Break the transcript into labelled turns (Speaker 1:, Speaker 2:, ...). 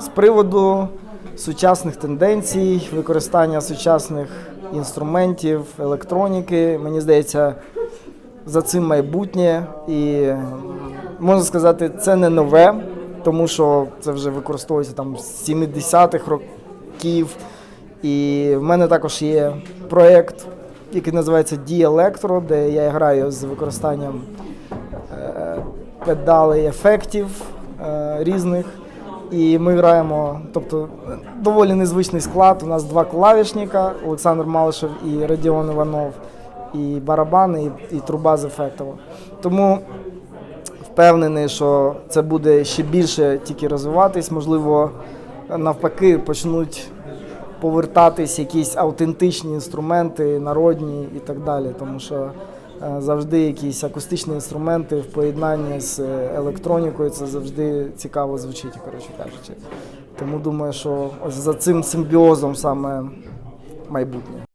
Speaker 1: З приводу сучасних тенденцій, використання сучасних інструментів, електроніки, мені здається, за цим майбутнє. І можна сказати, це не нове, тому що це вже використовується там з 70-х років. І в мене також є проєкт, який називається Діелектро, де я граю з використанням е, педалей ефектів е, різних. І ми граємо, тобто доволі незвичний склад. У нас два клавішника Олександр Малишев і Радіон Іванов, і барабани, і, і труба з ефектом. Тому впевнений, що це буде ще більше тільки розвиватись. Можливо, навпаки, почнуть повертатись якісь автентичні інструменти, народні і так далі. Тому що завжди якісь акустичні інструменти в поєднанні з е, електронікою це завжди цікаво звучить, коротше кажучи. Тому думаю, що ось за цим симбіозом саме майбутнє.